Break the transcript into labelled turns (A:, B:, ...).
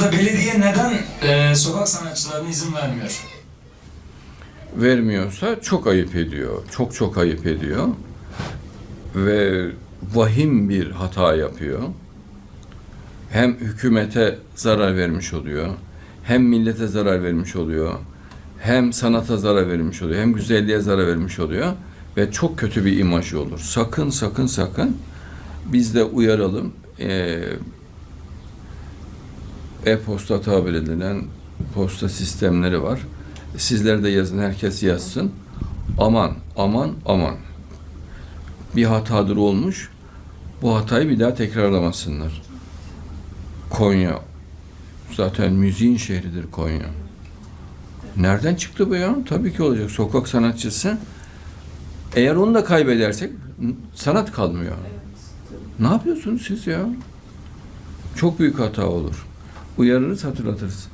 A: Konya'da belediye neden e, sokak sanatçılarına izin vermiyor?
B: vermiyorsa çok ayıp ediyor. Çok çok ayıp ediyor. Ve vahim bir hata yapıyor. Hem hükümete zarar vermiş oluyor. Hem millete zarar vermiş oluyor. Hem sanata zarar vermiş oluyor. Hem güzelliğe zarar vermiş oluyor. Ve çok kötü bir imajı olur. Sakın sakın sakın biz de uyaralım. Ee, e-posta tabir edilen posta sistemleri var. Sizler de yazın, herkes yazsın. Aman, aman, aman. Bir hatadır olmuş. Bu hatayı bir daha tekrarlamasınlar. Konya. Zaten müziğin şehridir Konya. Nereden çıktı bu ya? Tabii ki olacak. Sokak sanatçısı. Eğer onu da kaybedersek sanat kalmıyor. Ne yapıyorsunuz siz ya? Çok büyük hata olur. Uyarırız, hatırlatırız.